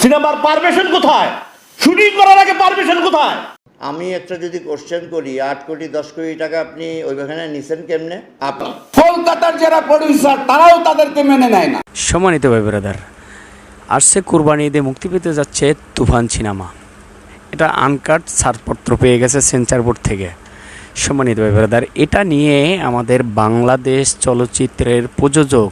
সিনেমার পারমিশন কোথায়? শুটিং করার আগে পারমিশন কোথায়? আমি একটা যদি কোশ্চেন করি আট কোটি দশ কোটি টাকা আপনি ওইখানে নিছেন কেমনে? আপনি কলকাতার যারা প্রডিউসার তারাও তাদেরকে মেনে নেয় না। সম্মানিত ভাই ব্রাদার আসছে কোরবানি ঈদে মুক্তি পেতে যাচ্ছে তুফান সিনেমা। এটা আনকাট ছাড়পত্র পেয়ে গেছে সেন্সার বোর্ড থেকে। সম্মানিত ভাই ব্রাদার এটা নিয়ে আমাদের বাংলাদেশ চলচ্চিত্রের প্রযোজক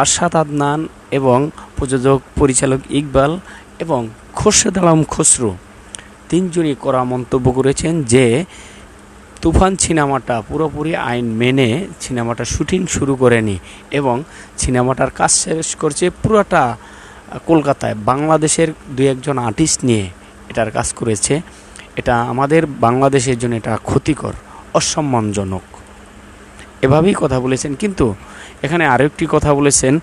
আরশাদ আদনান এবং প্রযোজক, পরিচালক ইকবাল এবং খোরশেদ আলম খসরু তিনজনই করা মন্তব্য করেছেন যে, তুফান সিনেমাটা পুরোপুরি আইন মেনে সিনেমাটা শুটিং শুরু করেনি এবং সিনেমাটার কাজ শেষ করছে পুরোটা কলকাতায়। বাংলাদেশের দুই একজন আর্টিস্ট নিয়ে এটার কাজ করেছে। এটা আমাদের বাংলাদেশের জন্য এটা ক্ষতিকর, অসম্মানজনক। এভাবেই কথা বলেছেন। কিন্তু এখানে আরও একটি কথা বলেছেন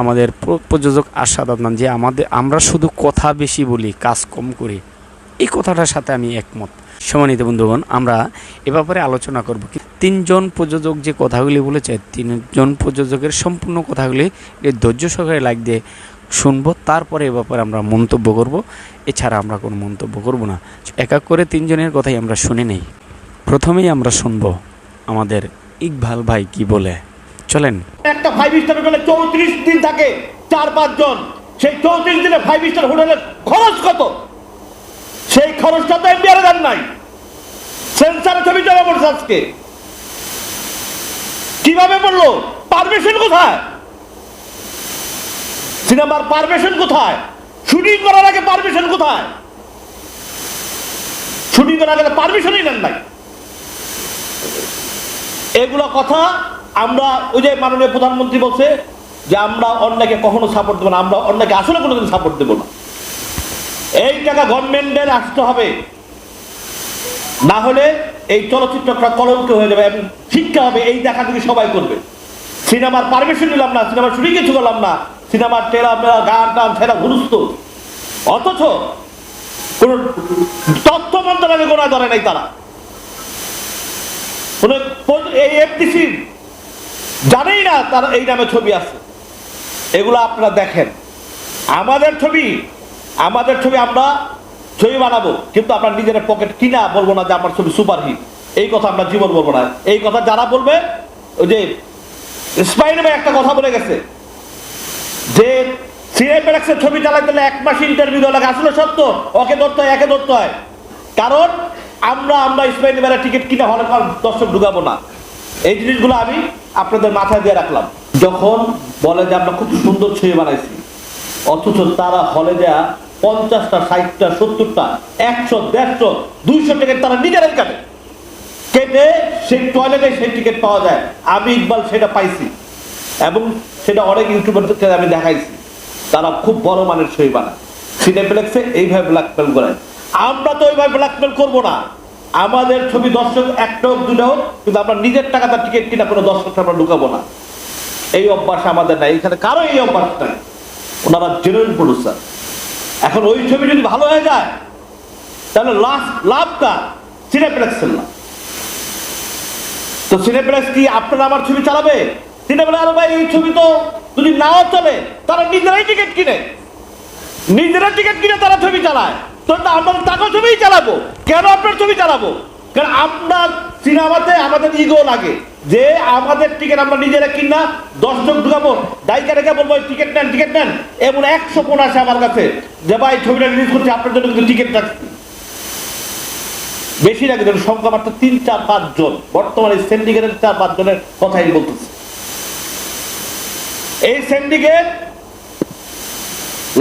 আমাদের প্রযোজক আশাদ আদনান যে আমাদের, আমরা শুধু কথা বেশি বলি, কাজ কম করি। এই কথাটার সাথে আমি একমত। সম্মানিত বন্ধুগণ, আমরা এ ব্যাপারে আলোচনা করব তিনজন প্রযোজক যে কথাগুলি বলেছে, তিনজন প্রযোজকের সম্পূর্ণ কথাগুলি ধৈর্য সহকারে লাইক দিয়ে শুনব। তারপরে এ ব্যাপারে আমরা মন্তব্য করব। এছাড়া আমরা কোনো মন্তব্য করব না। এক এক করে তিনজনের কথাই আমরা শুনে নেই। প্রথমেই আমরা শুনব আমাদের ইকবাল ভাই কি বলে। চলেন। একটা ফাইভ স্টার হোটেলে চৌত্রিশ দিন থাকে, চার পাঁচ জন। সেই চৌত্রিশ দিনে ফাইভ স্টার হোটেলের খরচ কত? সেই খরচটা তো এমবিআর দেন নাই। সেন্সারে ছবি জমা পড়ছে আজকে। কীভাবে বলল পারমিশন কোথায়? সিনেমার পারমিশন কোথায়? শুটিং করার আগে পারমিশন কোথায়? শুটিং করার আগে পারমিশনই নেন নাই। এগুলো কথা আমরা ওই যে মাননীয় প্রধানমন্ত্রী বলছে যে আমরা অন্যকে কখনো সাপোর্ট দেবো না, আমরা অন্যকে আসলে কোনোদিন সাপোর্ট দেবো না। এই টাকা গভর্নমেন্টের আসতে হবে। না হলে এই চলচ্চিত্রটা কলঙ্ক হয়ে যাবে এবং শিক্ষা হবে, এই দেখা দেখাগুলি সবাই করবে। সিনেমার পারমিশন নিলাম না, সিনেমার শুটিং কিছু করলাম না, সিনেমার টেলা মেলা গান টান ছেড়া ঘুরুস্ত। অথচ কোন তথ্য মন্ত্রণালয় গোনা ধরে নাই তারা। কোনো এই এফডিসি জানেই না তার এই নামে ছবি আছে। এগুলো আপনারা দেখেন। আমাদের ছবি আমাদের ছবি আমরা ছবি বানাবো, কিন্তু আপনার নিজের পকেট কিনা বলব না যে আমার ছবি সুপারহিট এই কথা আমরা জীবন বলব না। এই কথা যারা বলবে, ওই যে স্পাইন একটা কথা বলে গেছে। যে সিনেপ্লেক্সের ছবি চালাতে গেলে এক মাস ইন্টারভিউ দেওয়া লাগে। আসলে সত্য, ওকে ধরতে হয়, একে ধরতে হয়। কারণ আমরা আমরা বেলা টিকিট কিনে হলে দর্শক ঢুকাবো না। এই জিনিসগুলো আমি আপনাদের মাথায় দিয়ে রাখলাম। যখন বলে যে আমরা খুব সুন্দর ছবি বানাইছি, অথচ তারা হলে যা পঞ্চাশটা, ষাটটা, সত্তরটা, একশো, দেড়শো, দুইশো টিকিট তারা নিজেরাই কাটে। কেটে সেই টয়লেটে সেই টিকিট পাওয়া যায়। আমি ইকবাল সেটা পাইছি এবং সেটা অনেক ইউটিউবারদেরকে আমি দেখাইছি। তারা খুব বড় মানের ছবি বানায়। সিনেপ্লেক্সে এইভাবে ব্ল্যাকমেল করে আমরা তো ওইভাবে ব্ল্যাকমেল করব না। আমাদের ছবি দর্শক একটা হোক কিন্তু আমরা নিজের টাকাটা টিকিট কিনা কোনো দর্শক আমরা ঢুকাবো না। এই অভ্যাস আমাদের নাই। এখানে কারও এই অভ্যাস নাই। ওনারা জেনুইন প্রডিউসার এখন ওই ছবি যদি ভালো হয়ে যায়, তাহলে লাস্ট লাভ কার সিনেপ্লেক্সের না। তো সিনেপ্লেক্স কি আপনারা আমার ছবি চালাবে? সিনেপ্লেক্স ভাই, এই ছবি তো যদি নাও চলে, তারা নিজেরাই টিকিট কিনে। নিজেরা টিকিট কিনে তারা ছবি চালায়। তো না আমরা টাকা ছবিই চালাবো। কেন আপনার ছবি চালাবো? কারণ আপনার সিনেমাতে আমাদের ইগো লাগে। যে আমাদের টিকিট আমরা নিজেরা কিনা দর্শক ঢুকাবো দায়িকা রেখে বলব টিকিট নেন টিকিট নেন। এমন একশো ফোন আসে আমার কাছে যে, ভাই, ছবিটা রিলিজ করছি, আপনার জন্য কিন্তু টিকিট রাখছি। বেশি লাগে ধরুন, সংখ্যা মাত্র তিন, চার, পাঁচ জন। বর্তমানে সিন্ডিকেটের চার, পাঁচ জনের কথাই বলতেছে। এই সিন্ডিকেট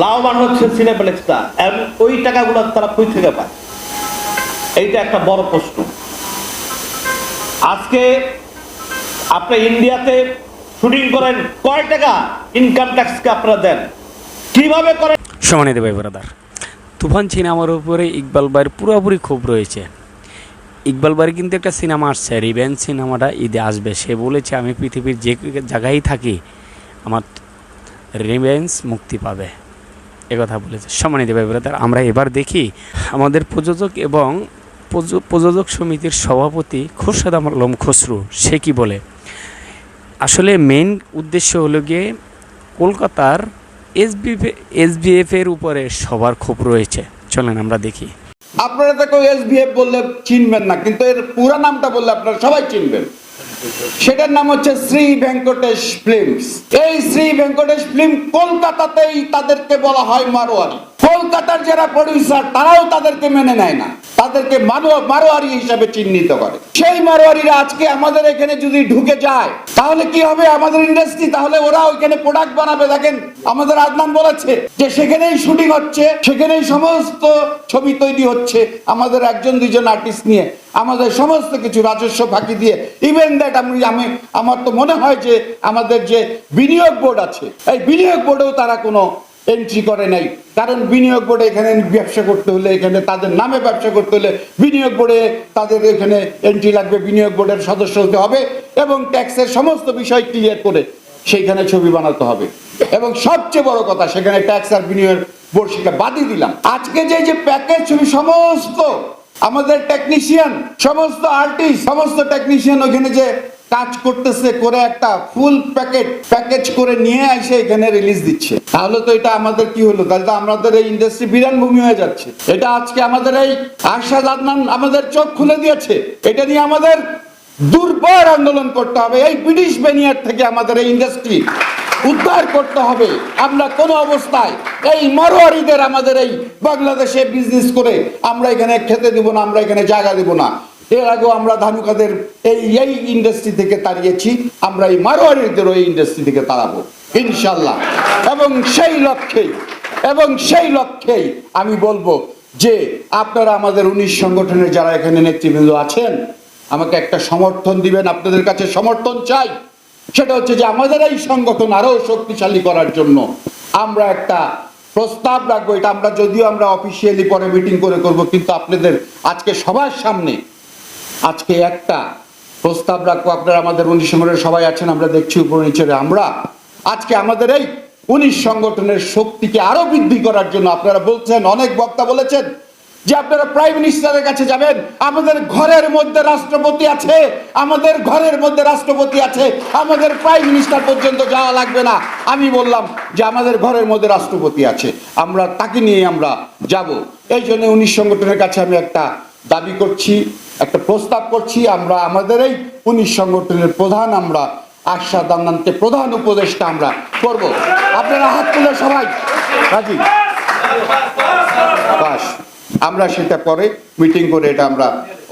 লাভবান হচ্ছে সিনেপ্লেক্সটা ওই টাকাগুলো তারা কই থেকে পায়? এইটা একটা বড় প্রশ্ন। আজকে আপনি ইন্ডিয়াতে শুটিং করেন, কয় টাকা ইনকাম ট্যাক্সকে আপনারা দেন? কীভাবে করেন? সম্মানিত ভাই ব্রাদার তুফান সিনেমার উপরে ইকবাল ভাইয়ের পুরোপুরি ক্ষোভ রয়েছে। ইকবাল ভাইয়ের কিন্তু একটা সিনেমা আসছে রিভেঞ্জ সিনেমাটা ঈদে আসবে। সে বলেছে, আমি পৃথিবীর যে জায়গায় থাকি, আমার রিভেঞ্জ মুক্তি পাবে। কথা বলেছে। সম্মানিত ভাই ব্রাদার আমরা এবার দেখি আমাদের প্রযোজক এবং প্রযোজক সমিতির সভাপতি খোরশেদ আলম খসরু, সে কি বলে? আসলে মেন উদ্দেশ্য হলো গিয়ে কলকাতার এসবিএফ এসবিএফ এর উপরে সবার ক্ষোভ রয়েছে। চলেন আমরা দেখি। আপনারা তো কেউ এসবিএফ বললে চিনবেন না, কিন্তু এর পুরো নামটা বললে আপনারা সবাই চিনবেন। সেটার নাম হচ্ছে শ্রী ভেঙ্কটেশ ফিল্মস। এই শ্রী ভেঙ্কটেশ ফিল্ম কলকাতাতেই তাদেরকে বলা হয় মারোয়ারি। কলকাতার যারা প্রডিউসার তারাও তাদেরকে মেনে নেয় না। তাদেরকে মানো- মারোয়ারি হিসাবে চিহ্নিত করে। সেই মারোয়ারিরা আজকে আমাদের এখানে যদি ঢুকে যায়, তাহলে কি হবে আমাদের ইন্ডাস্ট্রি তাহলে ওরা ওইখানে প্রোডাক্ট বানাবে। দেখেন, আমাদের আদনান বলেছে যে সেখানেই শুটিং হচ্ছে, সেখানেই সমস্ত ছবি তৈরি হচ্ছে আমাদের একজন, দুইজন আর্টিস্ট নিয়ে। আমাদের সমস্ত কিছু রাজস্ব ফাঁকি দিয়ে। ইভেন দ্যাট আমি আমি, আমার তো মনে হয় যে আমাদের যে বিনিয়োগ বোর্ড আছে, এই বিনিয়োগ বোর্ডেও তারা কোনো এন্ট্রি করে নাই। কারণ বিনিয়োগ বোর্ডে এখানে ব্যবসা করতে হলে এখানে তাদের নামে ব্যবসা করতে হলে বিনিয়োগ বোর্ডে তাদের এখানে এন্ট্রি লাগবে, বিনিয়োগ বোর্ডের সদস্য হতে হবে এবং ট্যাক্সের সমস্ত বিষয় ক্লিয়ার করে সেইখানে ছবি বানাতে হবে। এবং সবচেয়ে বড় কথা, সেখানে ট্যাক্স আর বিনিয়োগ বোর্ড সেটা বাদই দিলাম। আজকে যে যে প্যাকেজ ছবি সমস্ত আমাদের টেকনিশিয়ান সমস্ত আর্টিস্ট সমস্ত টেকনিশিয়ান ওখানে যে কাজ করতেছে করে একটা ফুল প্যাকেট প্যাকেজ করে নিয়ে এসে এখানে রিলিজ দিচ্ছে। তাহলে তো এটা আমাদের কি হলো? তাহলে তো আমাদের এই ইন্ডাস্ট্রি বিরান ভূমি হয়ে যাচ্ছে। এটা আজকে আমাদের এই আরশাদ আদনান আমাদের চোখ খুলে দিয়েছে। এটা নিয়ে আমাদের দুর্বার আন্দোলন করতে হবে। এই ব্রিটিশ বেনিয়ার থেকে আমাদের এই ইন্ডাস্ট্রি উদ্ধার করতে হবে। আমরা কোনো অবস্থায় এই মারোয়ারিদের আমাদের এই বাংলাদেশে বিজনেস করে আমরা এখানে খেতে দিব না, আমরা এখানে জায়গা দিব না। এর আগেও আমরা ধানুকাদের এই এই ইন্ডাস্ট্রি থেকে তাড়িয়েছি, আমরা এই মারোয়ারিদেরও এই ইন্ডাস্ট্রি থেকে তাড়াবো, ইনশাল্লাহ। এবং সেই লক্ষ্যেই, এবং সেই লক্ষ্যেই আমি বলব যে আপনারা আমাদের উনিশ সংগঠনের যারা এখানে নেতৃবৃন্দ আছেন, আমাকে একটা সমর্থন দিবেন, আপনাদের কাছে সমর্থন চাই। সেটা হচ্ছে যে আমাদের এই সংগঠন আরও শক্তিশালী করার জন্য আমরা একটা প্রস্তাব রাখব। এটা আমরা যদিও আমরা অফিসিয়ালি পরে মিটিং করে করব, কিন্তু আপনাদের আজকে সবার সামনে আজকে একটা প্রস্তাব রাখব। আপনারা আমাদের উনিশ সংগঠনের সবাই আছেন, আমরা দেখছি উপর নিচে আমরা। আজকে আমাদের এই উনিশ সংগঠনের শক্তিকে আরও বৃদ্ধি করার জন্য আপনারা বলছেন, অনেক বক্তা বলেছেন যে আপনারা প্রাইম মিনিস্টারের কাছে যাবেন, আমাদের ঘরের মধ্যে রাষ্ট্রপতি আছে, আমাদের ঘরের মধ্যে রাষ্ট্রপতি আছে, আমাদের প্রাইম মিনিস্টার পর্যন্ত যাওয়া লাগবে না। আমি বললাম যে আমাদের ঘরের মধ্যে রাষ্ট্রপতি আছে, আমরা তাকে নিয়ে আমরা যাব। এই জন্য উনিশ সংগঠনের কাছে আমি একটা দাবি করছি, একটা প্রস্তাব করছি, আমরা আমাদের এই উনিশ সংগঠনের প্রধান আমরা আশা দান্নানকে প্রধান উপদেশটা আমরা করব। আপনারা হাত তুলে সবাই, রাজি? বাস, আমরা সেটা পরে মিটিং করে এটা আমরা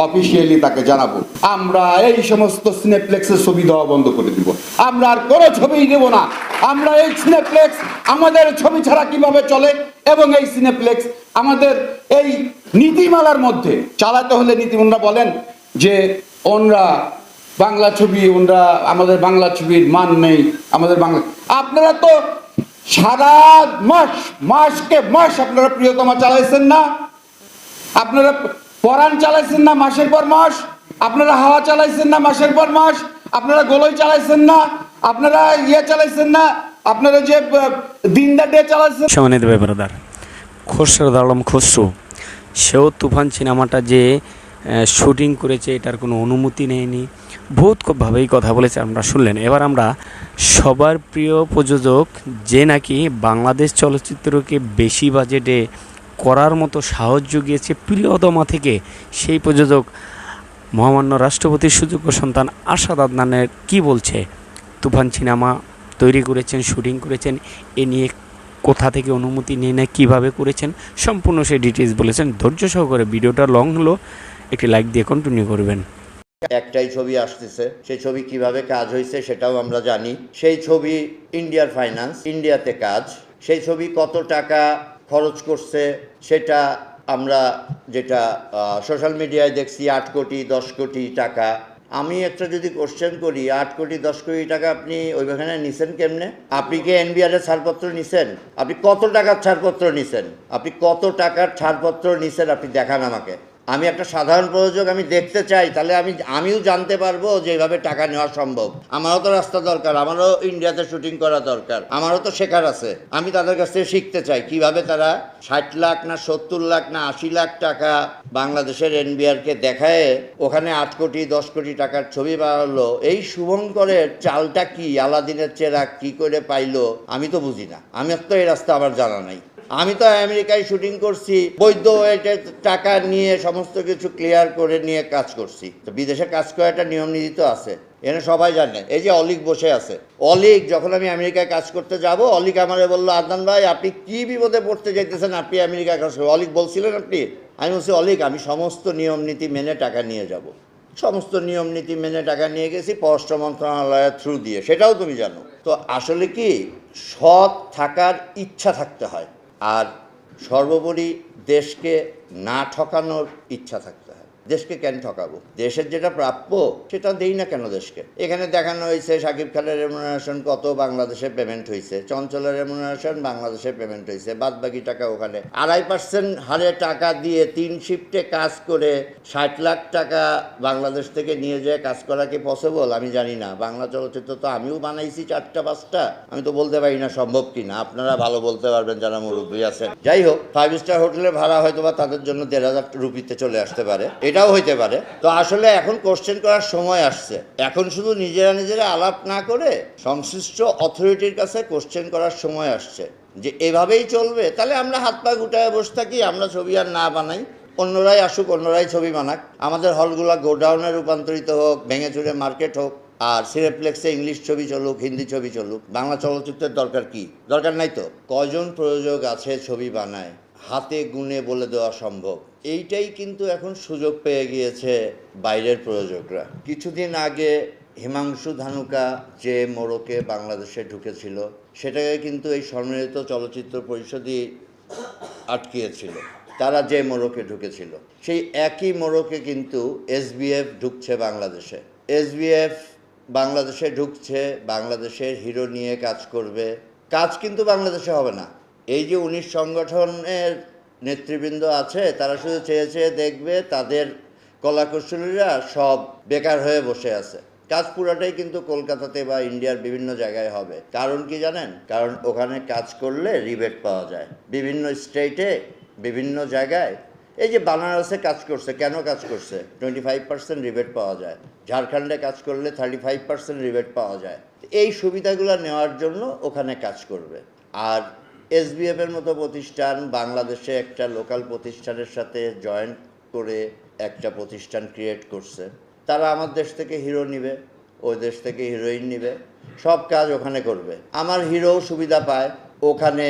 অফিসিয়ালি তাকে জানাব। আমরা এই সমস্ত সিনেপ্লেক্সের ছবি দেওয়া বন্ধ করে দিব। আমরা আর কোনো ছবিই দেব না। আমরা এই সিনেপ্লেক্স আমাদের ছবি ছাড়া কীভাবে চলে? এবং এই সিনেপ্লেক্স আমাদের এই নীতিমালার মধ্যে চালাতে হলে নীতিমালা বলেন যে ওনরা বাংলা ছবি, ওনরা আমাদের বাংলা ছবির মান নেই, আমাদের বাংলা আপনারা তো সারা মাস, মাসকে মাস আপনারা প্রিয়তমা চালাইছেন না, আপনারা পরাণ চালাইছেন না মাসের পর মাস, আপনারা হাওয়া চালাইছেন না মাসের পর মাস, আপনারা গোলই চালাইছেন না, আপনারা ইয়ে চালাইছেন না আপনারা যে আহ, দিন দা ডে চালাইছেন সম্মানিত ব্যাপারদার খসরুদ আলম খসরু সেও তুফান সিনেমাটা যে শুটিং করেছে এটার কোনো অনুমতি নেয়নি। বহুত ভাবেই কথা বলেছে আমরা শুনলেন। এবার আমরা সবার প্রিয় প্রযোজক যে নাকি বাংলাদেশ চলচ্চিত্রকে বেশি বাজেটে করার মতো সাহস জুগিয়েছে প্রিয়তমা থেকে সেই প্রযোজক মহামান্য রাষ্ট্রপতির সুযোগ্য সন্তান আশাদ আদনানের কি বলছে তুফান সিনেমা তৈরি করেছেন, শুটিং করেছেন, এ নিয়ে কোথা থেকে অনুমতি নিয়ে না কীভাবে করেছেন, সম্পূর্ণ সেই ডিটেলস বলেছেন। ধৈর্য সহকারে ভিডিওটা লং হলো, একটি লাইক দিয়ে কন্টিনিউ করবেন। একটাই ছবি আসতেছে, সেই ছবি কীভাবে কাজ হয়েছে সেটাও আমরা জানি। সেই ছবি ইন্ডিয়ার ফাইন্যান্স ইন্ডিয়াতে কাজ। সেই ছবি কত টাকা খরচ করছে সেটা আমরা যেটা সোশ্যাল মিডিয়ায় দেখছি, আট কোটি, দশ কোটি টাকা। আমি একটা যদি কোশ্চেন করি, আট কোটি, দশ কোটি টাকা আপনি ওইখানে নিছেন কেমনে? আপনি কি এনবিআর এর ছাড়পত্র নিছেন? আপনি কত টাকার ছাড়পত্র নিছেন? আপনি কত টাকার ছাড়পত্র নিছেন? আপনি দেখান আমাকে। আমি একটা সাধারণ প্রযোজক, আমি দেখতে চাই, তাহলে আমি, আমিও জানতে পারব যে এইভাবে টাকা নেওয়া সম্ভব। আমারও তো রাস্তা দরকার, আমারও ইন্ডিয়াতে শুটিং করা দরকার, আমারও তো শেখার আছে। আমি তাদের কাছ থেকে শিখতে চাই, কীভাবে তারা ষাট লাখ না সত্তর লাখ না আশি লাখ টাকা বাংলাদেশের এনবিআরকে দেখায় ওখানে আট কোটি, দশ কোটি টাকার ছবি বানালো। এই শুভঙ্করের চালটা কি, আলাদিনের চেরা কি করে পাইলো, আমি তো বুঝি না। আমি তো এই রাস্তা আমার জানা নাই। আমি তো আমেরিকায় শুটিং করছি, বৈধ এটা টাকা নিয়ে সমস্ত কিছু ক্লিয়ার করে নিয়ে কাজ করছি। তো বিদেশে কাজ করা একটা নিয়ম নীতি তো আছে, এনে সবাই জানে। এই যে অলিক বসে আছে। অলিক, যখন আমি আমেরিকায় কাজ করতে যাব, অলিক আমারে বলল, আদনান ভাই, আপনি কি বিপদে পড়তে যাইতেছেন? আপনি আমেরিকায় কাজ করবেন অলিক বলছিলেন, আপনি? আমি বলছি, অলিক, আমি সমস্ত নিয়ম নীতি মেনে টাকা নিয়ে যাব। সমস্ত নিয়ম নীতি মেনে টাকা নিয়ে গেছি, পররাষ্ট্র মন্ত্রণালয়ের থ্রু দিয়ে। সেটাও তুমি জানো। তো আসলে কি? সৎ থাকার ইচ্ছা থাকতে হয়। আর সর্বোপরি দেশকে না ঠকানোর ইচ্ছা থাকতে দেশকে কেন ঠকাবো? দেশের যেটা প্রাপ্য, সেটা দেই না কেন দেশকে? এখানে দেখানো হয়েছে সাকিব খানের রেমুনারেশন কত, বাংলাদেশে পেমেন্ট হয়েছে। চঞ্চলের রেমুনারেশন বাংলাদেশে পেমেন্ট হয়েছে। বাদ বাকি টাকা ওখানে। আড়াই পার্সেন্ট হারে টাকা দিয়ে তিন শিফটে কাজ করে ষাট লাখ টাকা বাংলাদেশ থেকে নিয়ে যেয়ে কাজ করা কি পসিবল আমি জানি না। বাংলা চলচ্চিত্র তো আমিও বানাইছি চারটা, পাঁচটা। আমি তো বলতে পারি না সম্ভব কি না আপনারা ভালো বলতে পারবেন যারা মুরব্বী আছেন। যাই হোক ফাইভ স্টার হোটেলের ভাড়া হয়তো বা তাদের জন্য দেড় হাজার রুপিতে চলে আসতে পারে। এটাও হইতে পারে। তো আসলে এখন কোশ্চেন করার সময় আসছে। এখন শুধু নিজেরা নিজেরা আলাপ না করে সংশ্লিষ্ট অথরিটির কাছে কোশ্চেন করার সময় আসছে। যে এভাবেই চলবে, তাহলে আমরা হাত পা গুটায় বসে থাকি, আমরা ছবি আর না বানাই। অন্যরাই আসুক, অন্যরাই ছবি বানাক। আমাদের হলগুলা গোডাউনে রূপান্তরিত হোক, ভেঙে চুরে মার্কেট হোক, আর সিনেপ্লেক্সে ইংলিশ ছবি চলুক, হিন্দি ছবি চলুক, বাংলা চলচ্চিত্রের দরকার কি? দরকার নাই তো? কজন প্রযোজক আছে ছবি বানায়? হাতে গুনে বলে দেওয়া সম্ভব। এইটাই কিন্তু এখন সুযোগ পেয়ে গিয়েছে বাইরের প্রযোজকরা। কিছুদিন আগে হিমাংশু ধানুকা যে মোড়কে বাংলাদেশে ঢুকেছিল, সেটাকে কিন্তু এই সম্মিলিত চলচ্চিত্র পরিষদই আটকিয়েছিল। তারা যে মোড়কে ঢুকেছিল, সেই একই মোড়কে কিন্তু এসবিএফ ঢুকছে বাংলাদেশে। এসবিএফ বাংলাদেশে ঢুকছে, বাংলাদেশের হিরো নিয়ে কাজ করবে। কাজ কিন্তু বাংলাদেশে হবে না। এই যে উনিশ সংগঠনের নেতৃবৃন্দ আছে, তারা শুধু চেয়ে চেয়ে দেখবে তাদের কলাকুশলীরা সব বেকার হয়ে বসে আছে। কাজ পুরাটাই কিন্তু কলকাতাতে বা ইন্ডিয়ার বিভিন্ন জায়গায় হবে। কারণ কি জানেন? কারণ ওখানে কাজ করলে রিবেট পাওয়া যায়। বিভিন্ন স্টেটে, বিভিন্ন জায়গায়। এই যে বানারসে কাজ করছে, কেন কাজ করছে? টোয়েন্টি ফাইভ পার্সেন্ট রিবেট পাওয়া যায়। ঝাড়খণ্ডে কাজ করলে থার্টি ফাইভ পার্সেন্ট রিবেট পাওয়া যায়। এই সুবিধাগুলো নেওয়ার জন্য ওখানে কাজ করবে। আর এসবিএফ এর মতো প্রতিষ্ঠান বাংলাদেশে একটা লোকাল প্রতিষ্ঠানের সাথে জয়েন্ট করে একটা প্রতিষ্ঠান ক্রিয়েট করছে। তারা আমার দেশ থেকে হিরো নিবে, ওই দেশ থেকে হিরোইন নিবে, সব কাজ ওখানে করবে। আমার হিরো সুবিধা পায়, ওখানে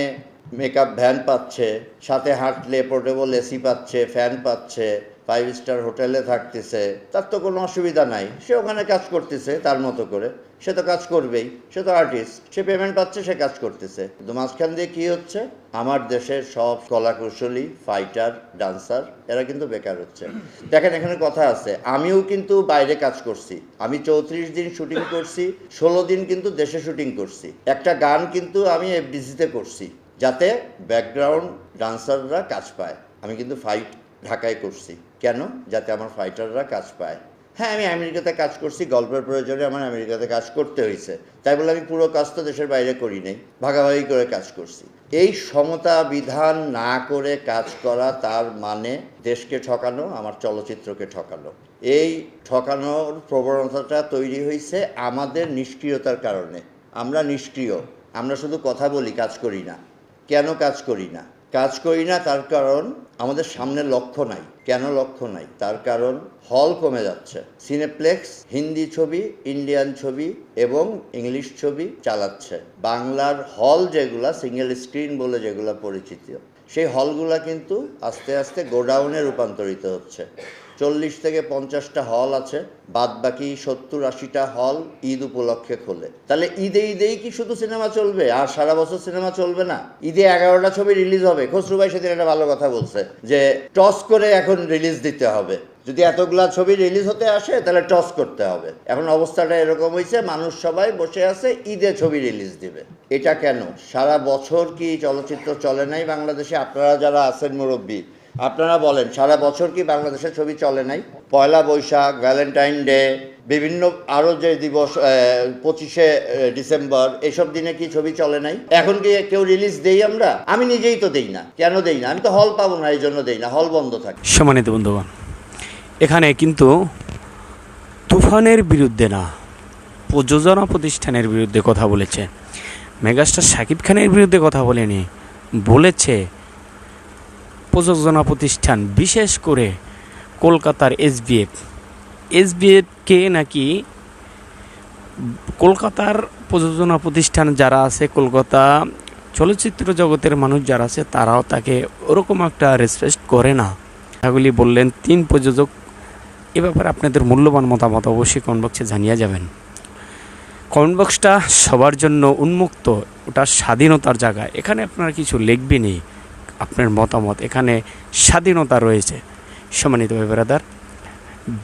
মেকআপ ভ্যান পাচ্ছে, সাথে হাঁটলে পোর্টেবল এসি পাচ্ছে ফ্যান পাচ্ছে ফাইভ স্টার হোটেলে থাকতেছে, তার তো কোনো অসুবিধা নাই। সে ওখানে কাজ করতেছে তার মতো করে। সে তো কাজ করবেই, সে তো আর্টিস্ট সে পেমেন্ট পাচ্ছে, সে কাজ করতেছে। কিন্তু মাঝখান দিয়ে কী হচ্ছে? আমার দেশের সব কলাকুশলী ফাইটার ডান্সার এরা কিন্তু বেকার হচ্ছে। দেখেন, এখানে কথা আছে, আমিও কিন্তু বাইরে কাজ করছি। আমি চৌত্রিশ দিন শুটিং করছি, ষোলো দিন কিন্তু দেশে শুটিং করছি। একটা গান কিন্তু আমি এফডিসিতে করছি, যাতে ব্যাকগ্রাউন্ড ডান্সাররা কাজ পায়। আমি কিন্তু ফাইট ঢাকায় করছি। কেন? যাতে আমার ফাইটাররা কাজ পায়। হ্যাঁ আমি আমেরিকাতে কাজ করছি, গল্পের প্রয়োজনে আমার আমেরিকাতে কাজ করতে হয়েছে তাই বলে আমি পুরো কাজ তো দেশের বাইরে করি নাই, ভাগাভাগি করে কাজ করছি। এই সমতা বিধান না করে কাজ করা তার মানে দেশকে ঠকানো, আমার চলচ্চিত্রকে ঠকানো। এই ঠকানোর প্রবণতাটা তৈরি হয়েছে আমাদের নিষ্ক্রিয়তার কারণে। আমরা নিষ্ক্রিয়, আমরা শুধু কথা বলি, কাজ করি না। কেন কাজ করি না? কাজ করি না, তার কারণ আমাদের সামনে লক্ষ্য নাই। কেন লক্ষ্য নাই? তার কারণ হল কমে যাচ্ছে। সিনেপ্লেক্স হিন্দি ছবি ইন্ডিয়ান ছবি এবং ইংলিশ ছবি চালাচ্ছে। বাংলার হল যেগুলা সিঙ্গেল স্ক্রিন বলে যেগুলা পরিচিত, সেই হলগুলা কিন্তু আস্তে আস্তে গোডাউনে রূপান্তরিত হচ্ছে। চল্লিশ থেকে পঞ্চাশটা হল আছে বাদ বাকি সত্তর আশিটা হল ঈদ উপলক্ষে খোলে। তাহলে ঈদে ঈদেই কি শুধু সিনেমা চলবে? আর সারা বছর সিনেমা চলবে না? ঈদে এগারোটা ছবি রিলিজ হবে। খসরু ভাই সেদিন একটা ভালো কথা বলছে যে, টস করে এখন রিলিজ দিতে হবে। যদি এতগুলা ছবি রিলিজ হতে আসে, তাহলে টস করতে হবে। এখন অবস্থাটা এরকম হয়েছে মানুষ সবাই বসে আছে, ঈদে ছবি রিলিজ দিবে। এটা কেন? সারা বছর কি চলচ্চিত্র চলে নাই বাংলাদেশে? আপনারা যারা আছেন মুরব্বী আপনারা বলেন, সারা বছর কি বাংলাদেশের ছবি চলে নাই? পয়লা বৈশাখ, ভ্যালেন্টাইন ডে, বিভিন্ন আরও যে দিবস পঁচিশে ডিসেম্বর, এসব দিনে কি ছবি চলে নাই? এখন কি কেউ রিলিজ দেই আমরা? আমি নিজেই তো দেই না। কেন দেই না? আমি তো হল পাবো না এই জন্য দেই না। হল বন্ধ থাকে। সম্মানিত বন্ধুগণ, এখানে কিন্তু তুফানের বিরুদ্ধে না, প্রযোজনা প্রতিষ্ঠানের বিরুদ্ধে কথা বলেছে। মেগাস্টার শাকিব খানের বিরুদ্ধে কথা বলেনি, বলেছে প্রযোজনা প্রতিষ্ঠান, বিশেষ করে কলকাতার এসবিএফ এসবিএফকে নাকি কলকাতার প্রযোজনা প্রতিষ্ঠান যারা আছে, কলকাতা চলচ্চিত্র জগতের মানুষ যারা আছে, তারাও তাকে ওরকম একটা রেসপেক্ট করে না। এগুলি বললেন তিন প্রযোজক। এ ব্যাপারে আপনাদের মূল্যবান মতামত অবশ্যই কমেন্ট বক্সে জানিয়ে যাবেন। কমেন্ট বক্সটা সবার জন্য উন্মুক্ত, ওটা স্বাধীনতার জায়গা। এখানে আপনারা কিছু লিখবেনই। আপনার মতামত, এখানে স্বাধীনতা রয়েছে। সম্মানিত ভাই ব্রাদার,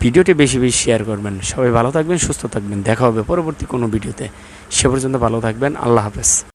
ভিডিওটি বেশি বেশি শেয়ার করবেন। সবাই ভালো থাকবেন, সুস্থ থাকবেন। দেখা হবে পরবর্তী কোনো ভিডিওতে। সে পর্যন্ত ভালো থাকবেন। আল্লাহ হাফেজ।